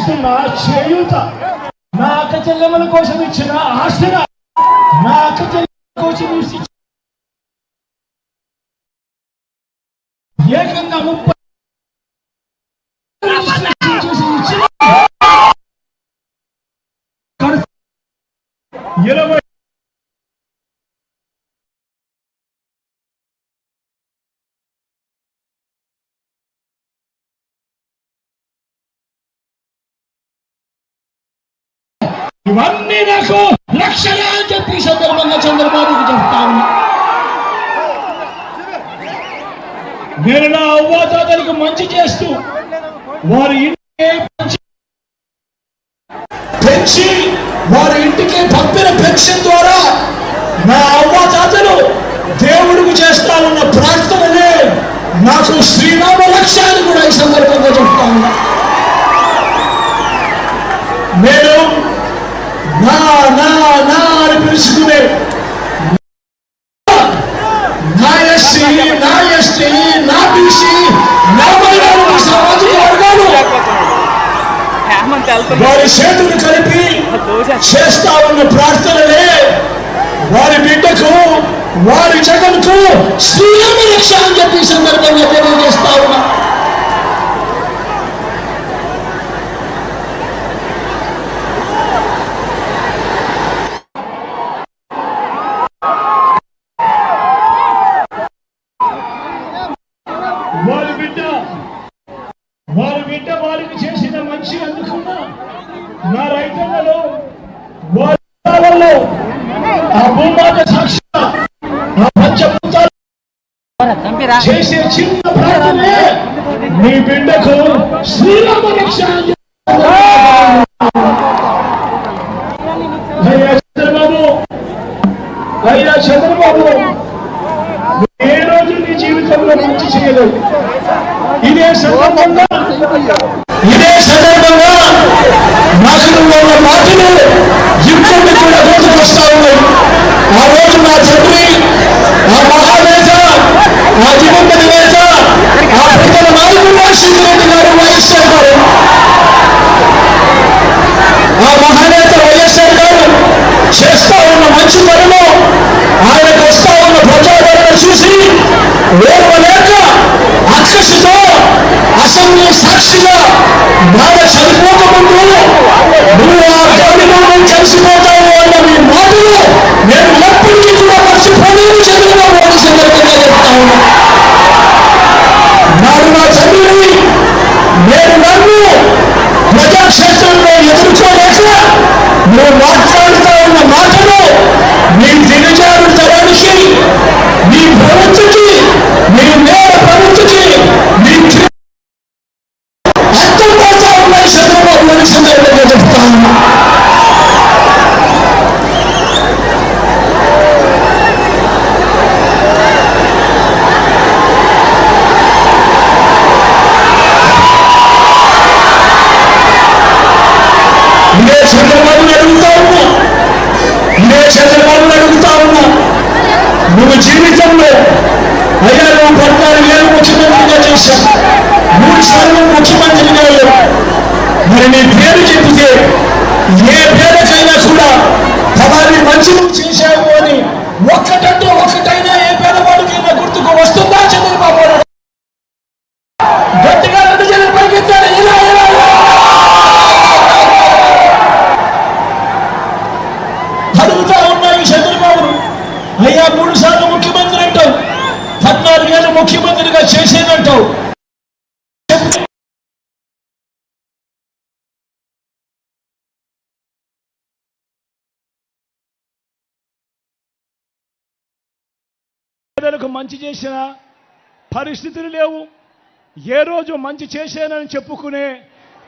ఇస్తున్న చేయూత నా అక్క చెల్లెమ్మల కోసం ఇచ్చిన ఆశన నా అక్క చెల్లెమ్మల కోసం ఏకంగా ముప్పై ఇవన్నీ నాకు రక్షణ అని చెప్పి సందర్భంగా చంద్రబాబుకి చెప్తా నేను నా అవ్వాతాతలకు మంచి చేస్తూ వారి ఇంటికే పెంచి- వారి ఇంటికి పంపిన పెన్షన్ ద్వారా నా అవ్వాతాతలు దేవుడికి చేస్తానన్న ప్రార్థననే నాకు శ్రీరామ లక్ష్యాన్ని కూడా ఈ సందర్భంగా చెప్తా ఉన్నా. నేను నా నా నా అని పిలుచుకునే నా ఎస్సీ నా ఎస్టీ నా బీసీ నా మైనారిటీ సామాజిక వర్గాలు వారి చేతులు కలిపి చేస్తా ఉన్న ప్రార్థనలే వారి బిడ్డకు వారి జగన్కు శ్రీరామ రక్ష అని చెప్పి సందర్భంగా చంపిరా చేసే చిన్న ప్రార్థనే మీ బిడ్డకు శ్రీరామ రక్ష అయ్యా చంద్రబాబు. అయ్యా చంద్రబాబు. ఏ రోజు నీ జీవితంలో మంచి చేయలేదు. ఇదే సందర్భంగా నాకు నువ్వు ఉన్న మాటలు ఇప్పుడు కూడా గుర్తుకొస్తా ఉన్నాయి ఆ రోజు నా తండ్రి ఆ మహానేత ఆ దివంగత నేత ఆ ప్రజల నాయకుడు రాజశేఖర రెడ్డి గారు వైఎస్ఆర్ గారు ఆ మహానేత వైఎస్ఆర్ గారు చేస్తా ఉన్న మంచి పనులు ఆయనకు వస్తా ఉన్న ప్రజాదరణ చూసి ఓర్వలేక అక్కసుతో అసెంబ్లీ సాక్షిగా బాధ చనిపోకముందు నువ్వు ఆ గౌరవంలో కలిసిపోతావు అన్న మీ మాటలు నేను ఎప్పటికీ కూడా మర్చిపోలేదు చంద్రబాబు అని సందర్భంగా చెప్తా ఉన్నా నాడు నా తండ్రిని నేను నన్ను ప్రజాక్షేత్రంలో ఎదుర్కోలేక నువ్వు మాట్లాడుతూ ఉన్న మాటలు నీ దిగజారు తరానికి నీ ప్రవృత్తికి నీ నేర ప్రవృత్తికి నీ క్రి- అర్థం పోతా ఉన్నాయి చంద్రబాబు అని సందర్భంగా చెప్తా ఉన్నా ఇదే చంద్రబాబుని అడుగుతా ఉన్నా ఇదే చంద్రబాబుని అడుగుతా ఉన్నా నువ్వు జీవితంలో అయ్యా నువ్వు పద్నాలుగు ఏళ్ళు ముఖ్యమంత్రిగా చేశావు? మూడు సార్లు ముఖ్యమంత్రిగా మరి నీ పేరు చెప్తే ఏ పేరుకైనా కూడా ఫలాని మంచి చేశావు అని ఒక్కటంటూ పేదలకు మంచి చేసిన పరిస్థితులు లేవు. ఏ రోజు మంచి చేశానని చెప్పుకునే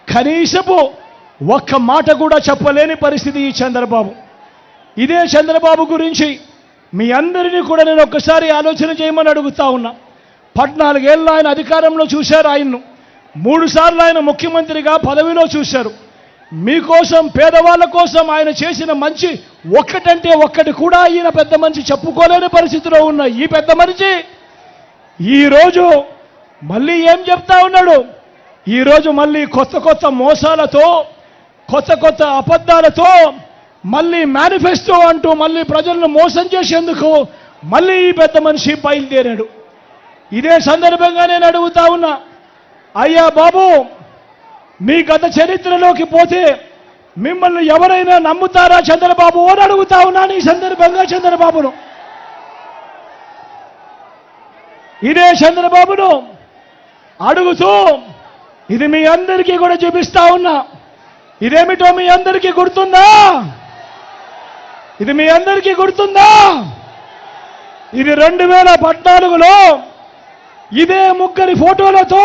కనీసపు ఒక్క మాట కూడా చెప్పలేని పరిస్థితి ఈ చంద్రబాబు. ఇదే చంద్రబాబు గురించి మీ అందరినీ కూడా నేను ఒక్కసారి ఆలోచన చేయమని అడుగుతా ఉన్నా. పద్నాలుగేళ్ళు ఆయన అధికారంలో చూశారు ఆయన్ను. మూడుసార్లు ఆయన ముఖ్యమంత్రిగా పదవిలో చూశారు. మీకోసం పేదవాళ్ళ కోసం ఆయన చేసిన మంచి ఒక్కటంటే ఒక్కటి కూడా ఈయన పెద్ద మనిషి చెప్పుకోలేని పరిస్థితిలో ఉన్న ఈ పెద్ద మనిషి ఈరోజు మళ్ళీ ఏం చెప్తా ఉన్నాడు? ఈరోజు మళ్ళీ కొత్త కొత్త మోసాలతో కొత్త కొత్త అబద్ధాలతో మళ్ళీ మేనిఫెస్టో అంటూ మళ్ళీ ప్రజలను మోసం చేసేందుకు మళ్ళీ ఈ పెద్ద మనిషి బయలుదేరాడు. ఇదే సందర్భంగా నేను అడుగుతా ఉన్నా అయ్యా బాబు మీ గత చరిత్రలోకి పోతే మిమ్మల్ని ఎవరైనా నమ్ముతారా చంద్రబాబు అని అడుగుతా ఉన్నాను ఈ సందర్భంగా చంద్రబాబును. ఇదే చంద్రబాబును అడుగుతూ ఇది మీ అందరికీ కూడా చూపిస్తా ఉన్నా. ఇదేమిటో మీ అందరికీ గుర్తుందా? ఇది మీ అందరికీ గుర్తుందా? ఇది రెండు వేల పద్నాలుగులో ఇదే ముగ్గురి ఫోటోలతో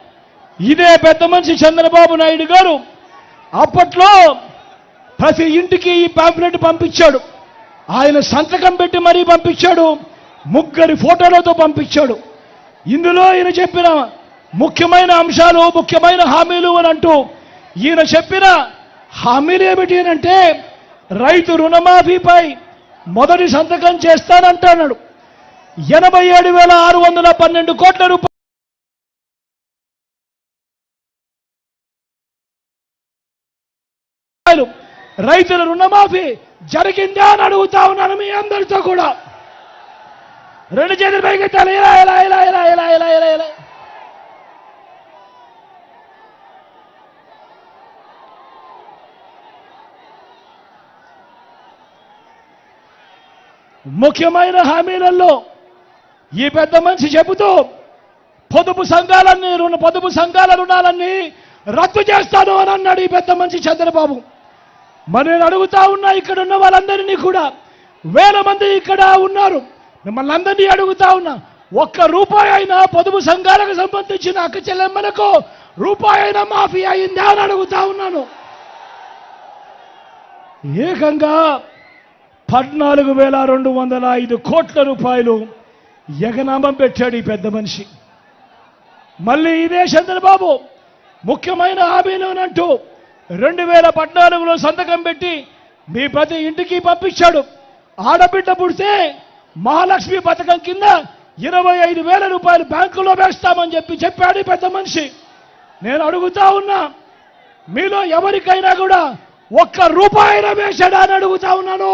ఇదే పెద్ద మనిషి చంద్రబాబు నాయుడు గారు అప్పట్లో ప్రతి ఇంటికి ఈ పాంప్లెట్ పంపించాడు. ఆయన సంతకం పెట్టి మరీ పంపించాడు. ముగ్గురి ఫోటోలతో పంపించాడు. ఇందులో ఈయన చెప్పిన ముఖ్యమైన అంశాలు ముఖ్యమైన హామీలు అని అంటూ ఈయన చెప్పిన హామీలు ఏమిటి అంటే రైతు రుణమాఫీపై మొదటి సంతకం చేస్తానంటున్నాడు ఎనభై ఏడు వేల ఆరు వందల పన్నెండు కోట్ల రూపాయలు రూపాయలు రైతుల రుణమాఫీ జరిగిందా అని అడుగుతా ఉన్నాను మీ అందరితో కూడా. రెండు చేతులు పైకెత్తాలి ఇలా ఇలా ఇలా ఇలా ఇలా ఇలా ఇలా ఇలా. ముఖ్యమైన హామీలలో ఈ పెద్ద మనిషి చెబుతూ పొదుపు సంఘాలన్నీ రుణ పొదుపు సంఘాల రుణాలన్నీ రద్దు చేస్తాను అని అన్నాడు ఈ పెద్ద మనిషి చంద్రబాబు. మరి నేను అడుగుతా ఉన్నా ఇక్కడ ఉన్న వాళ్ళందరినీ కూడా. వేల మంది ఇక్కడ ఉన్నారు. మిమ్మల్ని అందరినీ అడుగుతా ఉన్నా ఒక్క రూపాయి అయినా పొదుపు సంఘాలకు సంబంధించిన అక్క చెల్లెమ్మలకు రూపాయి అయినా మాఫీ అయిందా అని అడుగుతా ఉన్నాను. ఏకంగా పద్నాలుగు వేల రెండు వందల ఐదు కోట్ల రూపాయలు ఎగనామం పెట్టాడు ఈ పెద్ద మనిషి. మళ్ళీ ఇదే చంద్రబాబు ముఖ్యమైన హామీలోనంటూ రెండు వేల పద్నాలుగులో సంతకం పెట్టి మీ ప్రతి ఇంటికి పంపించాడు. ఆడబిడ్డ పుడితే మహాలక్ష్మి పథకం కింద ఇరవై ఐదు వేల రూపాయలు బ్యాంకులో వేస్తామని చెప్పి చెప్పాడు పెద్ద మనిషి. నేను అడుగుతా ఉన్నా మీలో ఎవరికైనా కూడా ఒక్క రూపాయినా వేశాడా అని అడుగుతా ఉన్నాను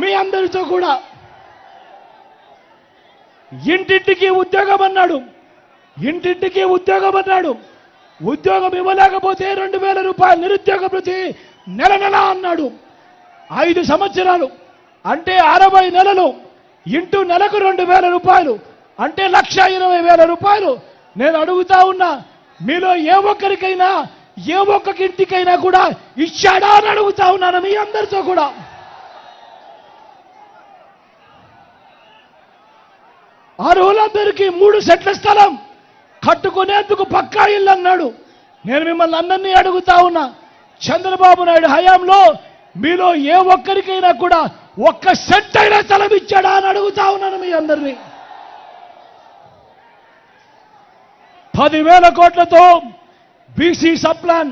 మీ అందరితో కూడా. ఇంటింటికి ఉద్యోగం అన్నాడు ఇంటింటికి ఉద్యోగం అన్నాడు. ఉద్యోగం ఇవ్వలేకపోతే రెండు వేల రూపాయలు నిరుద్యోగ ప్రతి నెల నెల అన్నాడు. ఐదు సంవత్సరాలు. అంటే అరవై నెలలు. ఇంటూ నెలకు రెండు వేల రూపాయలు. అంటే లక్ష ఇరవై వేల రూపాయలు. నేను అడుగుతా ఉన్నా మీలో ఏ ఒక్కరికైనా ఏ ఒక్క ఇంటికైనా కూడా ఇచ్చాడా అని అడుగుతా ఉన్నాను మీ అందరితో కూడా. అర్హులందరికీ మూడు సెట్ల స్థలం. కట్టుకునేందుకు పక్కా ఇల్లు అన్నాడు నేను మిమ్మల్ని అందరినీ అడుగుతా ఉన్నా చంద్రబాబు నాయుడు హయాంలో మీలో ఏ ఒక్కరికైనా కూడా ఒక్క సెట్ అయినా తలవిచ్చాడా అని అడుగుతా ఉన్నాను మీ అందరినీ. పదివేల కోట్లతో బీసీ సప్లాన్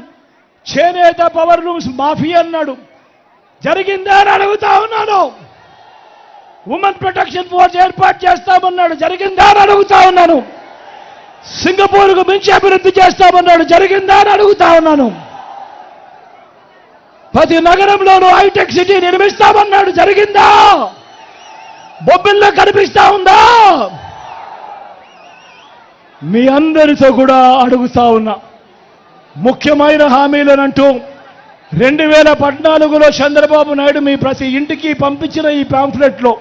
చేనేత పవర్ లూమ్స్ మాఫీ అన్నాడు. జరిగిందా అని అడుగుతా ఉన్నాను. ఉమెన్ ప్రొటెక్షన్ ఫోర్స్ ఏర్పాటు చేస్తామన్నాడు. జరిగిందా అని అడుగుతా ఉన్నాను. సింగపూర్కు మించి అభివృద్ధి చేస్తామన్నాడు. జరిగిందా అని అడుగుతా ఉన్నాను. ప్రతి నగరంలోనూ హైటెక్ సిటీ నిర్మిస్తామన్నాడు. జరిగిందా? బొబ్బిల్లో కనిపిస్తా ఉందా? మీ అందరితో కూడా అడుగుతా ఉన్నా. ముఖ్యమైన హామీలనంటూ రెండు వేల పద్నాలుగులో చంద్రబాబు నాయుడు మీ ప్రతి ఇంటికి పంపించిన ఈ పాంఫ్లెట్లో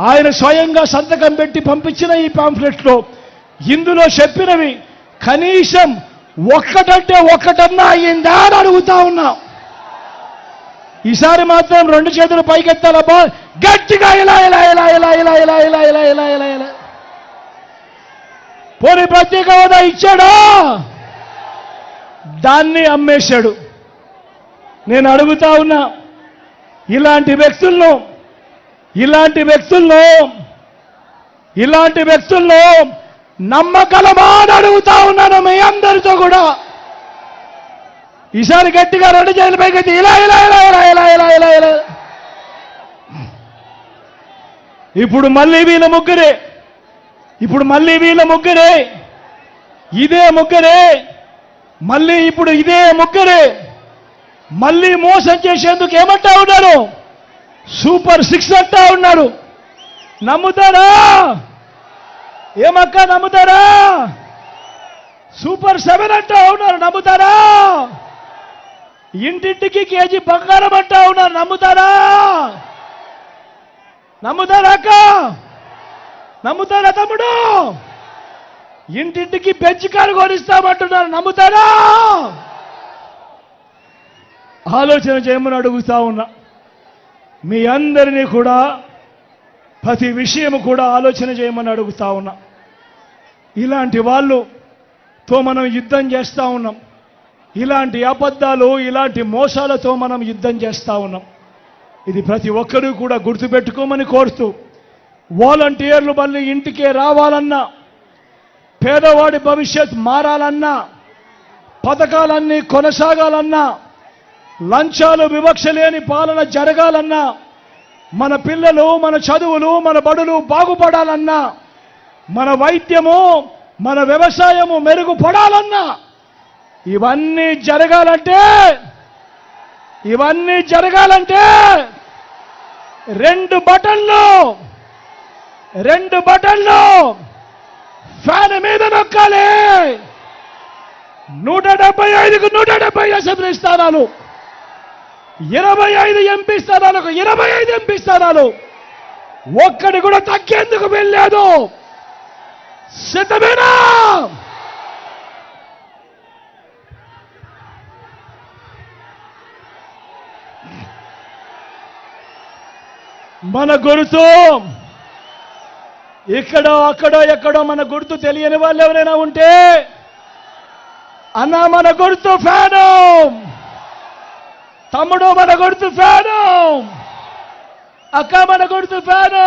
ఆయన స్వయంగా సంతకం పెట్టి పంపించిన ఈ పాంఫ్లెట్లో ఇందులో చెప్పినవి కనీసం ఒక్కటంటే ఒక్కటన్నా అయ్యిందా అని అడుగుతా ఉన్నా ఈసారి మాత్రం రెండు చేతులు పైకెత్తాలబ్బా గట్టిగా ఇలా ఇలా ఇలా ఇలా ఇలా ఇలా ఇలా ఇలా ఇలా ఇలా ఇలా పోనీ ప్రత్యేక హోదా ఇచ్చాడా దాన్ని అమ్మేశాడు నేను అడుగుతా ఉన్నా ఇలాంటి వ్యక్తులను ఇలాంటి వ్యక్తుల్లో ఇలాంటి వ్యక్తుల్లో నమ్మకలమా అని అడుగుతా ఉన్నాను మీ అందరితో కూడా. ఈసారి గట్టిగా రెండు చేతుల పైకి ఇలా ఇలా ఇలా ఇలా ఇలా ఇలా ఇలా ఇలా. ఇప్పుడు మళ్ళీ వీళ్ళ ముగ్గురే. ఇప్పుడు మళ్ళీ వీళ్ళ ముగ్గురే. ఇదే ముగ్గురే. మళ్ళీ ఇప్పుడు ఇదే ముగ్గురే. మళ్ళీ మోసం చేసేందుకు ఏమంటా ఉన్నారు సూపర్ సిక్స్ అంటా ఉన్నారు నమ్ముతారా? ఏమక్క నమ్ముతారా? సూపర్ సెవెన్ అంటా ఉన్నారు నమ్ముతారా? ఇంటింటికి కేజీ బంగారం అంటా ఉన్నారు నమ్ముతారా? నమ్ముతారా అక్క? నమ్ముతారా తమ్ముడు? ఇంటింటికి బెంచ్ కారు కొనిస్తామంటున్నారు నమ్ముతారా? ఆలోచన చేయమని అడుగుతా ఉన్నా. మీ అందరినీ కూడా ప్రతి విషయం కూడా ఆలోచన చేయమని అడుగుతా ఉన్నా. ఇలాంటి వాళ్ళుతో మనం యుద్ధం చేస్తూ ఉన్నాం. ఇలాంటి అబద్ధాలు ఇలాంటి మోసాలతో మనం యుద్ధం చేస్తా ఉన్నాం. ఇది ప్రతి ఒక్కరూ కూడా గుర్తుపెట్టుకోమని కోరుతూ వాలంటీర్లు మళ్ళీ ఇంటికే రావాలన్నా పేదవాడి భవిష్యత్ మారాలన్నా పథకాలన్నీ కొనసాగాలన్నా లంచాలు వివక్ష లేని పాలన జరగాలన్నా మన పిల్లలు మన చదువులు మన బడులు బాగుపడాలన్నా మన వైద్యము మన వ్యవసాయము మెరుగుపడాలన్నా ఇవన్నీ జరగాలంటే ఇవన్నీ జరగాలంటే రెండు బటన్లు రెండు బటన్లు ఫ్యాన్ మీద నొక్కాలి. నూట డెబ్బై ఐదుకు నూట డెబ్బై అసెంబ్లీ స్థానాలు ఇరవై ఐదు ఎంపీ స్థానాలకు ఇరవై ఐదు ఎంపీ స్థానాలు. ఒక్కడి కూడా తగ్గేందుకు వెళ్ళలేదు సిద్ధమేనా మన గుర్తు ఇక్కడో అక్కడో ఎక్కడో మన గుర్తు తెలియని వాళ్ళు ఎవరైనా ఉంటే అన్న మన గుర్తు ఫ్యాను. తమ్ముడు మన గుర్తు ఫ్యాను. అక్క మన గుర్తు ఫ్యాను.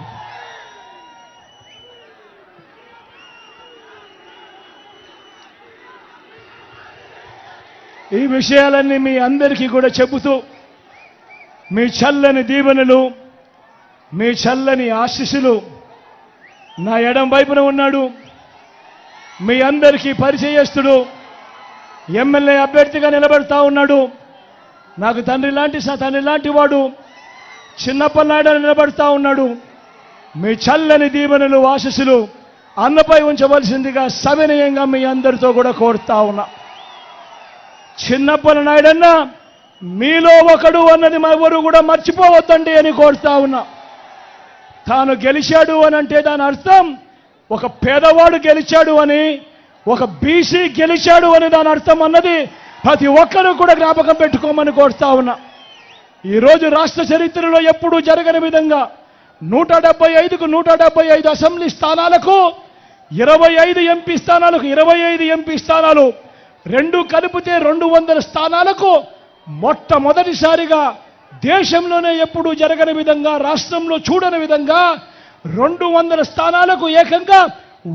ఈ విషయాలన్నీ మీ అందరికీ కూడా చెబుతూ మీ చల్లని దీవెనలు మీ చల్లని ఆశీస్సులు నా ఎడం వైపున ఉన్నాడు. మీ అందరికీ పరిచయస్తుడు ఎమ్మెల్యే అభ్యర్థిగా నిలబడతా ఉన్నాడు. నాకు తండ్రి లాంటి స- తండ్రి లాంటి వాడు చిన్నప్పనాయుడు నిలబడతా ఉన్నాడు. మీ చల్లని దీవెనలు ఆశస్సులు అన్నపై ఉంచవలసిందిగా సవినయంగా మీ అందరితో కూడా కోరుతా ఉన్నా. చిన్నప్పల నాయుడన్న మీలో ఒకడు అన్నది మా ఎవరు కూడా మర్చిపోవద్దండి అని కోరుతా ఉన్నా. తాను గెలిచాడు అని అంటే దాని అర్థం ఒక పేదవాడు గెలిచాడు అని ఒక బీసీ గెలిచాడు అని దాని అర్థం అన్నది ప్రతి ఒక్కరూ కూడా జ్ఞాపకం పెట్టుకోమని కోరుతా ఉన్నా. ఈరోజు రాష్ట్ర చరిత్రలో ఎప్పుడూ జరగని విధంగా నూట డెబ్బై ఐదుకు నూట డెబ్బై ఐదు అసెంబ్లీ స్థానాలకు ఇరవై ఐదు ఎంపీ స్థానాలకు ఇరవై ఐదు ఎంపీ స్థానాలు రెండు కలిపితే రెండు వందల స్థానాలకు మొట్టమొదటిసారిగా దేశంలోనే ఎప్పుడూ జరగని విధంగా రాష్ట్రంలో చూడని విధంగా రెండు వందల స్థానాలకు ఏకంగా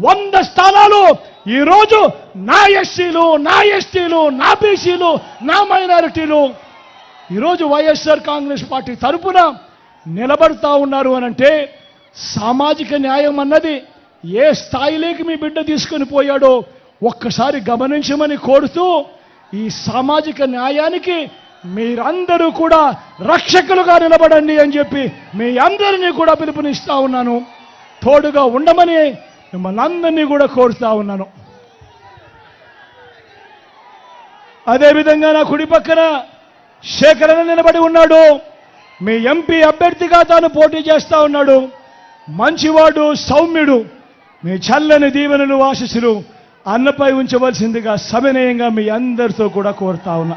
వంద స్థానాలు. ఈరోజు నా ఎస్సీలు నా ఎస్టీలు నా బీసీలు నా మైనారిటీలు ఈరోజు వైఎస్ఆర్ కాంగ్రెస్ పార్టీ తరపున నిలబడతా ఉన్నారు అనంటే సామాజిక న్యాయం అన్నది ఏ స్థాయిలోకి మీ బిడ్డ తీసుకొని పోయాడో ఒక్కసారి గమనించమని కోరుతూ ఈ సామాజిక న్యాయానికి మీరందరూ కూడా రక్షకులుగా నిలబడండి అని చెప్పి మీ అందరినీ కూడా పిలుపునిస్తా ఉన్నాను. తోడుగా ఉండమని మిమ్మల్ని అందరినీ కూడా కోరుతా ఉన్నాను. అదేవిధంగా నా కుడి పక్కన శేఖరణ నిలబడి ఉన్నాడు. మీ ఎంపీ అభ్యర్థిగా తాను పోటీ చేస్తా ఉన్నాడు. మంచివాడు సౌమ్యుడు. మీ చల్లని దీవెనలు ఆశిస్సులు అన్నపై ఉంచవలసిందిగా సవినయంగా మీ అందరితో కూడా కోరుతా ఉన్నా.